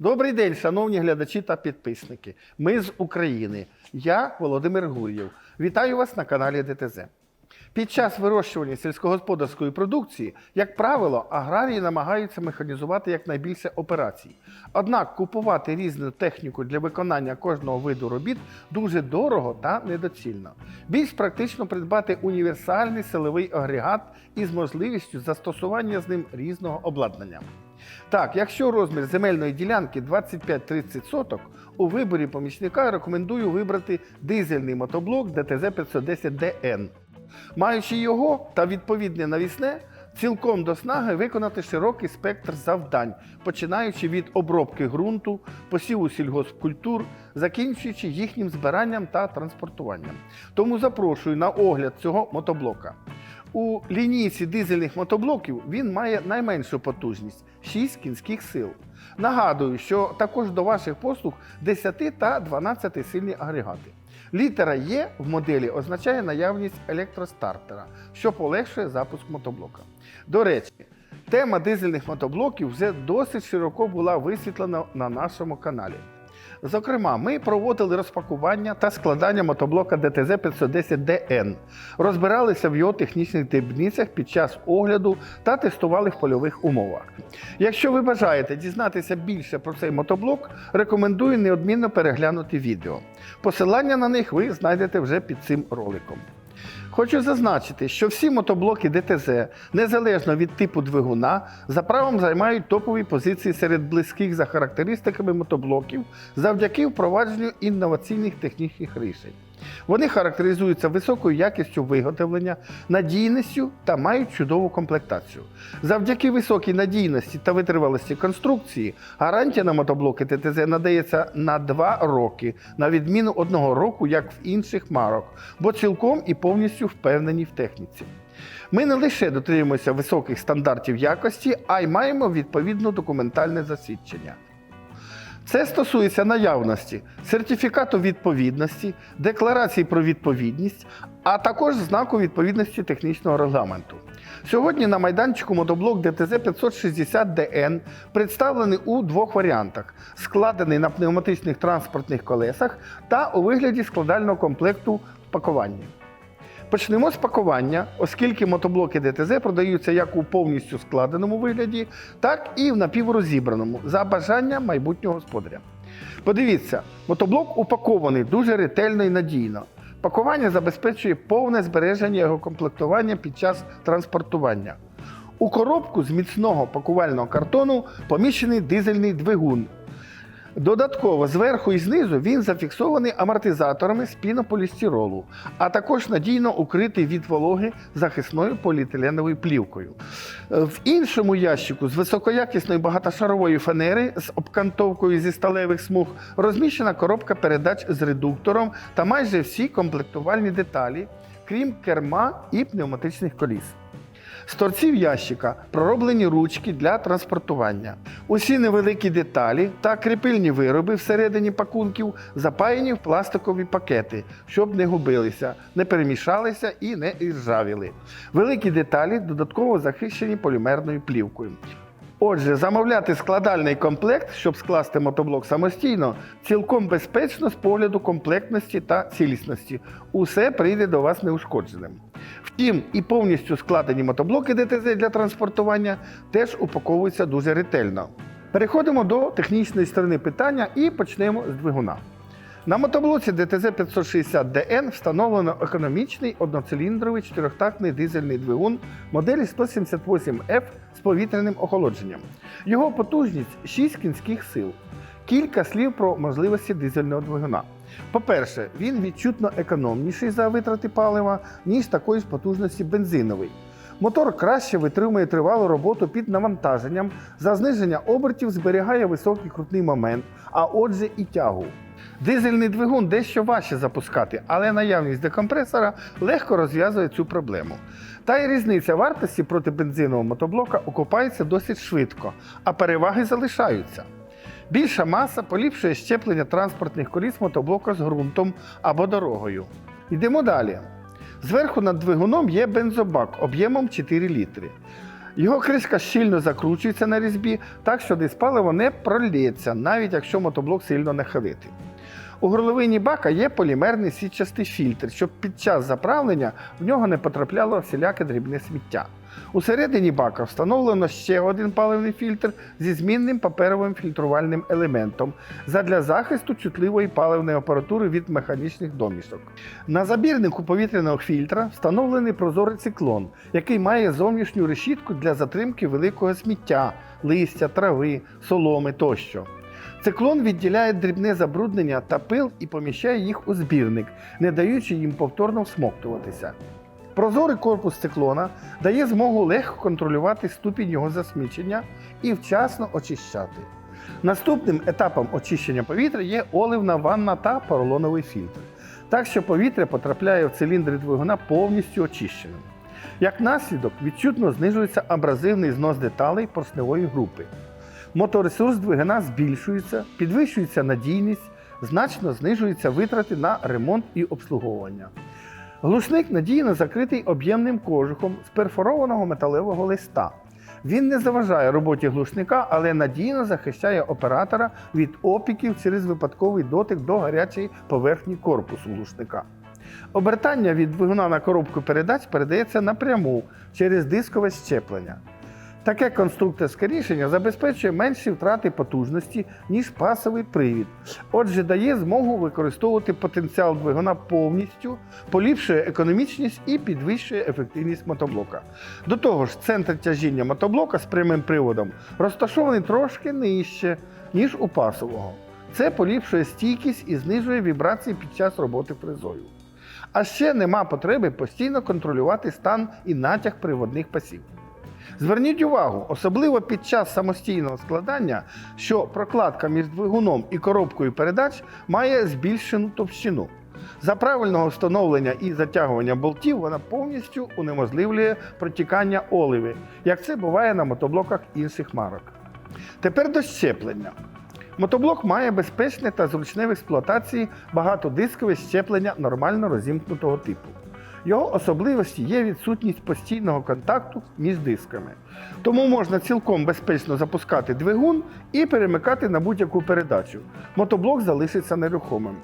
Добрий день, шановні глядачі та підписники. Ми з України. Я Володимир Гур'єв. Вітаю вас на каналі ДТЗ. Під час вирощування сільськогосподарської продукції, як правило, аграрії намагаються механізувати якнайбільше операцій. Однак купувати різну техніку для виконання кожного виду робіт дуже дорого та недоцільно. Більш практично придбати універсальний силовий агрегат із можливістю застосування з ним різного обладнання. Так, якщо розмір земельної ділянки 25-30 соток, у виборі помічника рекомендую вибрати дизельний мотоблок ДТЗ-510ДН. Маючи його та відповідне навісне, цілком до снаги виконати широкий спектр завдань, починаючи від обробки ґрунту, посіву сільгоспкультур, закінчуючи їхнім збиранням та транспортуванням. Тому запрошую на огляд цього мотоблока. У лінійці дизельних мотоблоків він має найменшу потужність 6 кінських сил. Нагадую, що також до ваших послуг 10 та 12 сильні агрегати. Літера Є в моделі означає наявність електростартера, що полегшує запуск мотоблока. До речі, тема дизельних мотоблоків вже досить широко була висвітлена на нашому каналі. Зокрема, ми проводили розпакування та складання мотоблока ДТЗ 510ДН, розбиралися в його технічних дрібницях під час огляду та тестували в польових умовах. Якщо ви бажаєте дізнатися більше про цей мотоблок, рекомендую неодмінно переглянути відео. Посилання на них ви знайдете вже під цим роликом. Хочу зазначити, що всі мотоблоки ДТЗ, незалежно від типу двигуна, за правом займають топові позиції серед близьких за характеристиками мотоблоків завдяки впровадженню інноваційних технічних рішень. Вони характеризуються високою якістю виготовлення, надійністю та мають чудову комплектацію. Завдяки високій надійності та витривалості конструкції гарантія на мотоблоки ТТЗ надається на 2 роки, на відміну одного року, як в інших марок, бо цілком і повністю впевнені в техніці. Ми не лише дотримуємося високих стандартів якості, а й маємо відповідне документальне засвідчення. Це стосується наявності сертифікату відповідності, декларації про відповідність, а також знаку відповідності технічного регламенту. Сьогодні на майданчику мотоблок ДТЗ 560ДН представлений у двох варіантах: складений на пневматичних транспортних колесах та у вигляді складального комплекту пакування. Почнемо з пакування, оскільки мотоблоки ДТЗ продаються як у повністю складеному вигляді, так і в напіврозібраному за бажанням майбутнього господаря. Подивіться, мотоблок упакований дуже ретельно і надійно. Пакування забезпечує повне збереження його комплектування під час транспортування. У коробку з міцного пакувального картону поміщений дизельний двигун. Додатково зверху і знизу він зафіксований амортизаторами з а також надійно укритий від вологи захисною поліетиленовою плівкою. Е, В іншому ящику з високоякісної багатошарової фанери з обкантовкою зі сталевих смуг розміщена коробка передач з редуктором та майже всі комплектувальні деталі, крім керма і пневматичних коліс. З торців ящика пророблені ручки для транспортування. Усі невеликі деталі та кріпильні вироби всередині пакунків запаяні в пластикові пакети, щоб не губилися, не перемішалися і не іржавіли. Великі деталі додатково захищені полімерною плівкою. Отже, замовляти складальний комплект, щоб скласти мотоблок самостійно, цілком безпечно з погляду комплектності та цілісності. Усе прийде до вас неушкодженим. Втім, і повністю складені мотоблоки ДТЗ для транспортування теж упаковуються дуже ретельно. Переходимо до технічної сторони питання і почнемо з двигуна. На мотоблоці ДТЗ 560ДН встановлено економічний одноциліндровий чотирьохтактний дизельний двигун моделі 178F з повітряним охолодженням. Його потужність 6 кінських сил. Кілька слів про можливості дизельного двигуна. По-перше, він відчутно економніший за витрати палива, ніж такої ж потужності бензиновий. Мотор краще витримує тривалу роботу під навантаженням, за зниження обертів зберігає високий крутний момент, а отже і тягу. Дизельний двигун дещо важче запускати, але наявність декомпресора легко розв'язує цю проблему. Та й різниця вартості проти бензинового мотоблока окупається досить швидко, а переваги залишаються. Більша маса поліпшує щеплення транспортних коліс мотоблока з ґрунтом або дорогою. Йдемо далі. Зверху над двигуном є бензобак об'ємом 4 літри. Його кришка щільно закручується на різьбі, так що диспаливо не пролється, навіть якщо мотоблок сильно не хилити. У горловині бака є полімерний сітчастий фільтр, щоб під час заправлення в нього не потрапляло всіляке дрібне сміття. Усередині бака встановлено ще один паливний фільтр зі змінним паперовим фільтрувальним елементом задля захисту чутливої паливної апаратури від механічних домішок. На забірнику повітряного фільтра встановлений прозорий циклон, який має зовнішню решітку для затримки великого сміття, листя, трави, соломи тощо. Циклон відділяє дрібне забруднення та пил і поміщає їх у збірник, не даючи їм повторно всмоктуватися. Прозорий корпус циклона дає змогу легко контролювати ступінь його засмічення і вчасно очищати. Наступним етапом очищення повітря є оливна ванна та поролоновий фільтр, так що повітря потрапляє в циліндри двигуна повністю очищеним. Як наслідок, відчутно знижується абразивний знос деталей поршневої групи. Моторесурс двигуна збільшується, підвищується надійність, значно знижуються витрати на ремонт і обслуговування. Глушник надійно закритий об'ємним кожухом з перфорованого металевого листа. Він не заважає роботі глушника, але надійно захищає оператора від опіків через випадковий дотик до гарячої поверхні корпусу глушника. Обертання від двигуна на коробку передач передається напряму через дискове щеплення. Таке конструкторське рішення забезпечує менші втрати потужності, ніж пасовий привід. Отже, дає змогу використовувати потенціал двигуна повністю, поліпшує економічність і підвищує ефективність мотоблока. До того ж, центр тяжіння мотоблока з прямим приводом розташований трошки нижче, ніж у пасового. Це поліпшує стійкість і знижує вібрації під час роботи фрезою. А ще нема потреби постійно контролювати стан і натяг приводних пасів. Зверніть увагу, особливо під час самостійного складання, що прокладка між двигуном і коробкою передач має збільшену товщину. За правильного встановлення і затягування болтів вона повністю унеможливлює протікання оливи, як це буває на мотоблоках інших марок. Тепер до щеплення. Мотоблок має безпечне та зручне в експлуатації багатодискове щеплення нормально розімкнутого типу. Його особливості є відсутність постійного контакту між дисками. Тому можна цілком безпечно запускати двигун і перемикати на будь-яку передачу. Мотоблок залишиться нерухомим.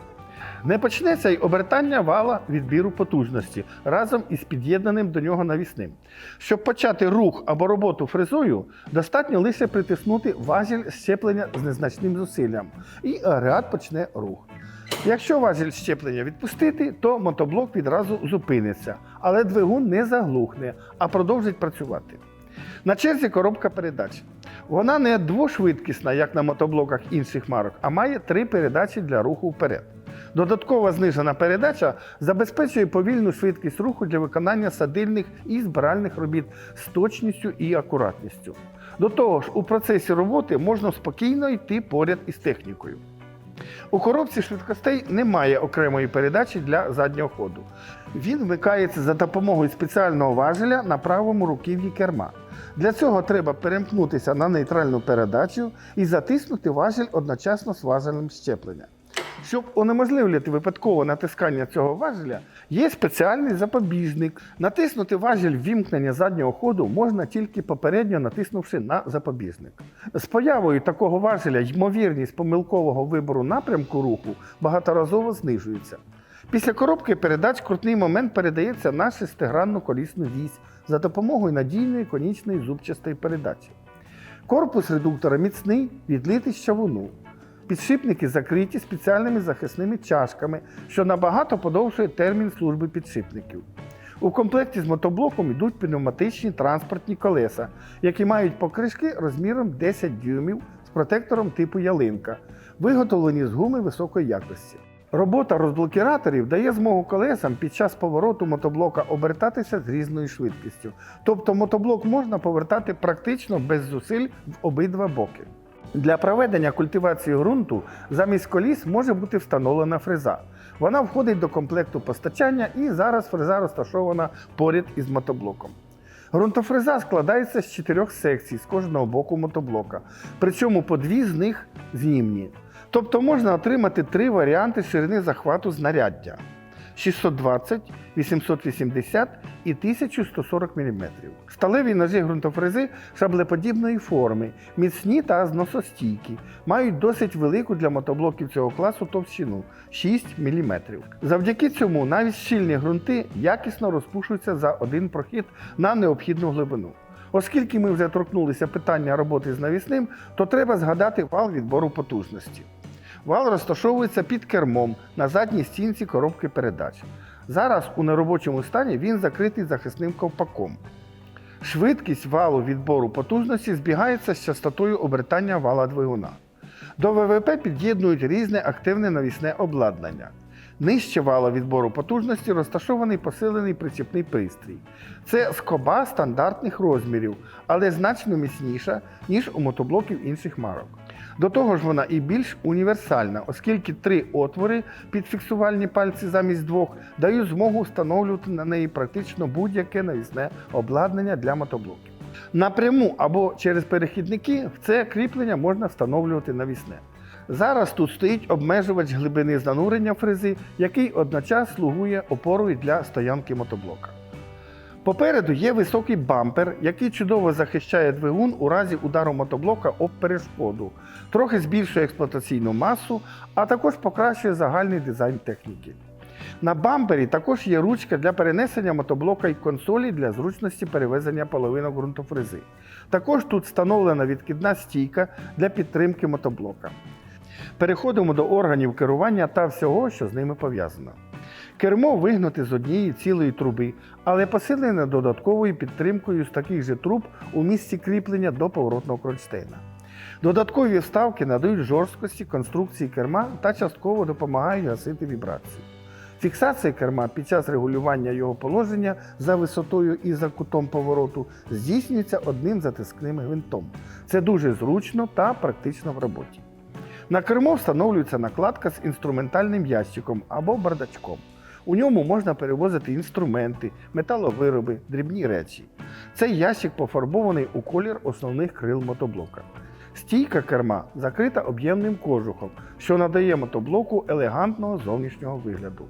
Не почнеться й обертання вала відбіру потужності разом із під'єднаним до нього навісним. Щоб почати рух або роботу фрезою, достатньо лише притиснути важіль щеплення з незначним зусиллям, і агрегат почне рух. Якщо важіль щеплення відпустити, то мотоблок відразу зупиниться, але двигун не заглухне, а продовжить працювати. На черзі коробка передач. Вона не двошвидкісна, як на мотоблоках інших марок, а має три передачі для руху вперед. Додаткова знижена передача забезпечує повільну швидкість руху для виконання садильних і збиральних робіт з точністю і акуратністю. До того ж, у процесі роботи можна спокійно йти поряд із технікою. У коробці швидкостей немає окремої передачі для заднього ходу. Він вмикається за допомогою спеціального важеля на правому руків'ї керма. Для цього треба перемкнутися на нейтральну передачу і затиснути важіль одночасно з важелем щеплення. Щоб унеможливити випадкове натискання цього важеля, є спеціальний запобіжник. Натиснути важіль вімкнення заднього ходу можна тільки попередньо натиснувши на запобіжник. З появою такого важеля ймовірність помилкового вибору напрямку руху багаторазово знижується. Після коробки передач крутний момент передається на шестигранну колісну вісь за допомогою надійної конічної зубчастої передачі. Корпус редуктора міцний, відлитий з чавуну. Підшипники закриті спеціальними захисними чашками, що набагато подовжує термін служби підшипників. У комплекті з мотоблоком йдуть пневматичні транспортні колеса, які мають покришки розміром 10 дюймів з протектором типу ялинка, виготовлені з гуми високої якості. Робота розблокіраторів дає змогу колесам під час повороту мотоблока обертатися з різною швидкістю. Тобто мотоблок можна повертати практично без зусиль в обидва боки. Для проведення культивації ґрунту замість коліс може бути встановлена фреза. Вона входить до комплекту постачання і зараз фреза розташована поряд із мотоблоком. Ґрунтофреза складається з чотирьох секцій з кожного боку мотоблока, причому по дві з них знімні. Тобто можна отримати три варіанти ширини захвату знаряддя. 620, 880 і 1140 мм. Сталеві ножі ґрунтофрези шаблеподібної форми, міцні та зносостійкі, мають досить велику для мотоблоків цього класу товщину 6 мм. Завдяки цьому навіть щільні ґрунти якісно розпушуються за один прохід на необхідну глибину. Оскільки ми вже торкнулися питання роботи з навісним, то треба згадати вал відбору потужності. Вал розташовується під кермом на задній стінці коробки передач. Зараз у неробочому стані він закритий захисним ковпаком. Швидкість валу відбору потужності збігається з частотою обертання вала двигуна. До ВВП під'єднують різне активне навісне обладнання. Нижче вала відбору потужності розташований посилений причіпний пристрій. Це скоба стандартних розмірів, але значно міцніша, ніж у мотоблоків інших марок. До того ж, вона і більш універсальна, оскільки три отвори під фіксувальні пальці замість двох дають змогу встановлювати на неї практично будь-яке навісне обладнання для мотоблоків. Напряму або через перехідники в це кріплення можна встановлювати навісне. Зараз тут стоїть обмежувач глибини занурення фрези, який одночас слугує опорою для стоянки мотоблока. Попереду є високий бампер, який чудово захищає двигун у разі удару мотоблока об перешкоду, трохи збільшує експлуатаційну масу, а також покращує загальний дизайн техніки. На бампері також є ручка для перенесення мотоблока і консолі для зручності перевезення половинок ґрунтофрези. Також тут встановлена відкидна стійка для підтримки мотоблока. Переходимо до органів керування та всього, що з ними пов'язано. Кермо вигнуте з однієї цілої труби, але посилене додатковою підтримкою з таких же труб у місці кріплення до поворотного кронштейна. Додаткові вставки надають жорсткості конструкції керма та частково допомагають гасити вібрацію. Фіксація керма під час регулювання його положення за висотою і за кутом повороту здійснюється одним затискним гвинтом. Це дуже зручно та практично в роботі. На кермо встановлюється накладка з інструментальним ящиком або бардачком. У ньому можна перевозити інструменти, металовироби, дрібні речі. Цей ящик пофарбований у колір основних крил мотоблока. Стійка керма закрита об'ємним кожухом, що надає мотоблоку елегантного зовнішнього вигляду.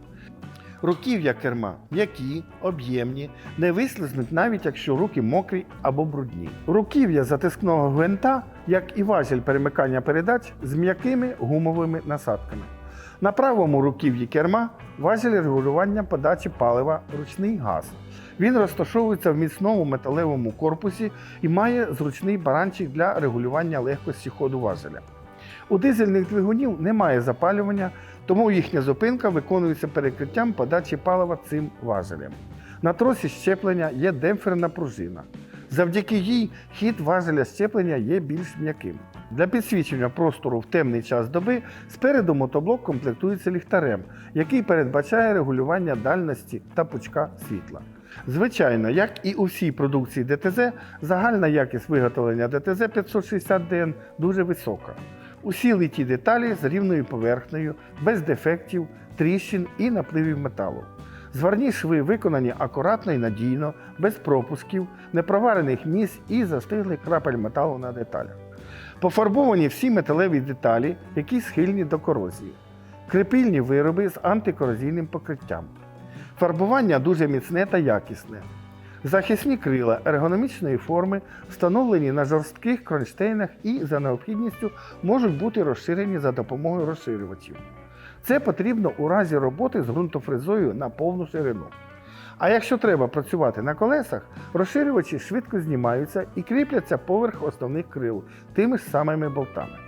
Руків'я керма м'які, об'ємні, не вислизнуть навіть якщо руки мокрі або брудні. Руків'я затискного гвинта, як і важіль перемикання передач, з м'якими гумовими насадками. На правому руків'ї керма важіль регулювання подачі палива ручний газ. Він розташовується в міцному металевому корпусі і має зручний баранчик для регулювання легкості ходу важеля. У дизельних двигунів немає запалювання, тому їхня зупинка виконується перекриттям подачі палива цим важелем. На тросі щеплення є демпферна пружина. Завдяки їй хід важеля щеплення є більш м'яким. Для підсвічення простору в темний час доби спереду мотоблок комплектується ліхтарем, який передбачає регулювання дальності та пучка світла. Звичайно, як і у всій продукції ДТЗ, загальна якість виготовлення ДТЗ 560DN дуже висока. Усі литі деталі з рівною поверхнею, без дефектів, тріщин і напливів металу. Зварні шви виконані акуратно і надійно, без пропусків, непроварених місць і застиглих крапель металу на деталях. Пофарбовані всі металеві деталі, які схильні до корозії. Крепильні вироби з антикорозійним покриттям. Фарбування дуже міцне та якісне. Захисні крила ергономічної форми встановлені на жорстких кронштейнах і за необхідністю можуть бути розширені за допомогою розширювачів. Це потрібно у разі роботи з ґрунтофрезою на повну ширину. А якщо треба працювати на колесах, розширювачі швидко знімаються і кріпляться поверх основних крил тими ж самими болтами.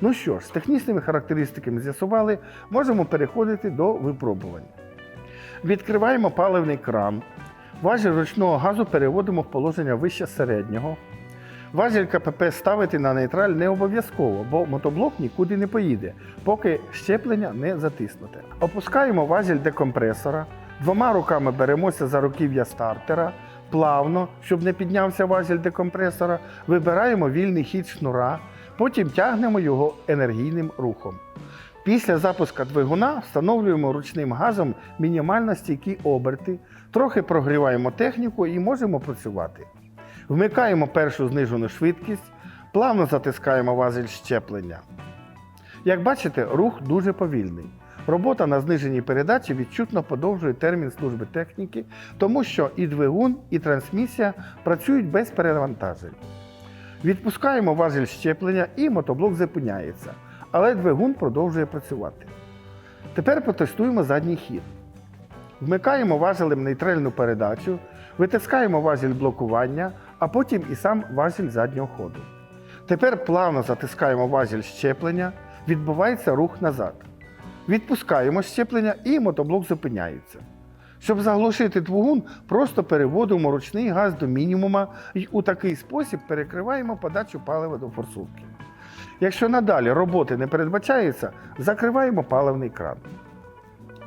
Ну що ж, з технічними характеристиками з'ясували, можемо переходити до випробування. Відкриваємо паливний кран. Важіль ручного газу переводимо в положення вище середнього. Важіль КПП ставити на нейтраль не обов'язково, бо мотоблок нікуди не поїде, поки щеплення не затиснуте. Опускаємо важіль декомпресора, двома руками беремося за руків'я стартера, плавно, щоб не піднявся важіль декомпресора, вибираємо вільний хід шнура, потім тягнемо його енергійним рухом. Після запуска двигуна встановлюємо ручним газом мінімально стійкі оберти, трохи прогріваємо техніку і можемо працювати. Вмикаємо першу знижену швидкість, плавно затискаємо важіль щеплення. Як бачите, рух дуже повільний. Робота на зниженій передачі відчутно подовжує термін служби техніки, тому що і двигун, і трансмісія працюють без перевантажень. Відпускаємо важіль щеплення і мотоблок зупиняється, але двигун продовжує працювати. Тепер протестуємо задній хід. Вмикаємо важелем нейтральну передачу, витискаємо важіль блокування, а потім і сам важіль заднього ходу. Тепер плавно затискаємо важіль щеплення, відбувається рух назад. Відпускаємо щеплення і мотоблок зупиняється. Щоб заглушити двигун, просто переводимо ручний газ до мінімума і у такий спосіб перекриваємо подачу палива до форсунки. Якщо надалі роботи не передбачається, закриваємо паливний кран.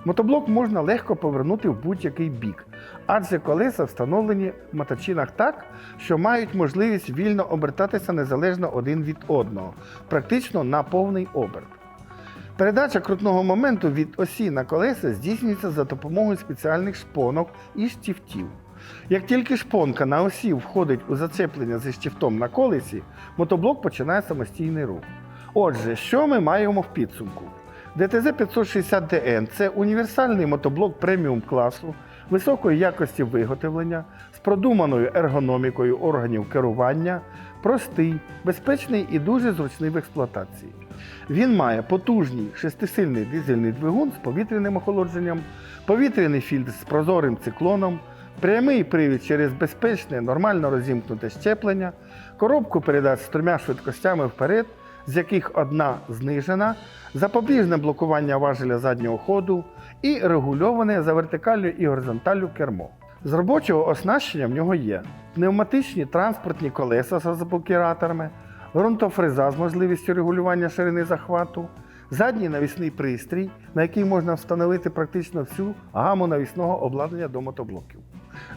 Мотоблок можна легко повернути в будь-який бік, адже колеса встановлені в моточинах так, що мають можливість вільно обертатися незалежно один від одного, практично на повний оберт. Передача крутного моменту від осі на колеса здійснюється за допомогою спеціальних шпонок і штифтів. Як тільки шпонка на осі входить у зачеплення зі штифтом на колесі, мотоблок починає самостійний рух. Отже, що ми маємо в підсумку? DTZ 560 DN це універсальний мотоблок преміум класу, високої якості виготовлення, з продуманою ергономікою органів керування, простий, безпечний і дуже зручний в експлуатації. Він має потужний шестисильний дизельний двигун з повітряним охолодженням, повітряний фільтр з прозорим циклоном, прямий привід через безпечне, нормально розімкнуте щеплення, коробку передач з трьома швидкостями вперед, з яких одна знижена, запобіжне блокування важеля заднього ходу і регульоване за вертикаллю і горизонталлю кермо. З робочого оснащення в нього є пневматичні транспортні колеса з заблокіраторами, ґрунтофреза з можливістю регулювання ширини захвату, задній навісний пристрій, на який можна встановити практично всю гаму навісного обладнання до мотоблоків.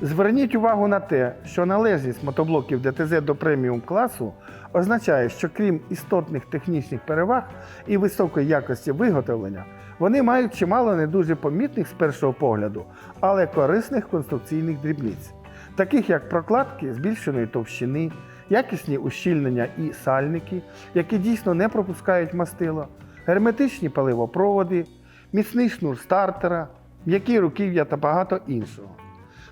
Зверніть увагу на те, що належність мотоблоків ДТЗ до преміум класу означає, що крім істотних технічних переваг і високої якості виготовлення, вони мають чимало не дуже помітних з першого погляду, але корисних конструкційних дрібниць, таких як прокладки збільшеної товщини, якісні ущільнення і сальники, які дійсно не пропускають мастило, герметичні паливопроводи, міцний шнур стартера, м'які руків'я та багато іншого.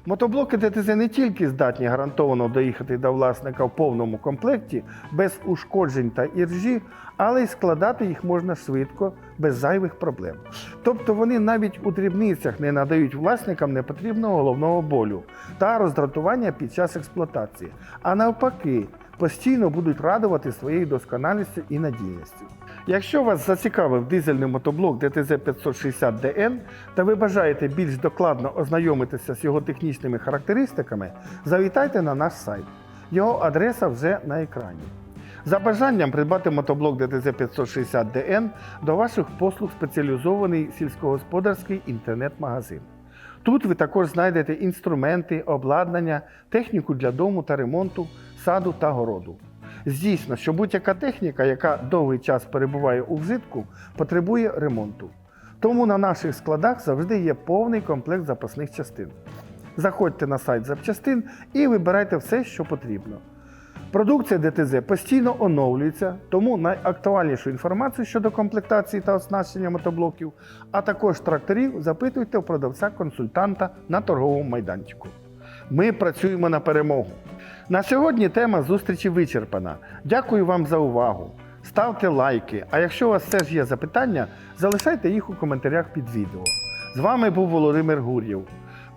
Мотоблоки ДТЗ не тільки здатні гарантовано доїхати до власника в повному комплекті без ушкоджень та іржі, але й складати їх можна швидко, без зайвих проблем. Тобто вони навіть у дрібницях не надають власникам непотрібного головного болю та роздратування під час експлуатації, а навпаки, постійно будуть радувати своєю досконалістю і надійністю. Якщо вас зацікавив дизельний мотоблок DTZ 560 DN та ви бажаєте більш докладно ознайомитися з його технічними характеристиками, завітайте на наш сайт. Його адреса вже на екрані. За бажанням придбати мотоблок DTZ 560 DN до ваших послуг спеціалізований сільськогосподарський інтернет-магазин. Тут ви також знайдете інструменти, обладнання, техніку для дому та ремонту, саду та городу. Звісно, що будь-яка техніка, яка довгий час перебуває у вжитку, потребує ремонту. Тому на наших складах завжди є повний комплект запасних частин. Заходьте на сайт запчастин і вибирайте все, що потрібно. Продукція ДТЗ постійно оновлюється, тому найактуальнішу інформацію щодо комплектації та оснащення мотоблоків, а також тракторів запитуйте у продавця-консультанта на торговому майданчику. Ми працюємо на перемогу. На сьогодні тема зустрічі вичерпана. Дякую вам за увагу. Ставте лайки, а якщо у вас все ж є запитання, залишайте їх у коментарях під відео. З вами був Володимир Гур'єв.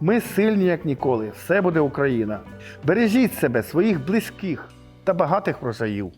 Ми сильні, як ніколи. Все буде Україна. Бережіть себе, своїх близьких та багатих врожаїв.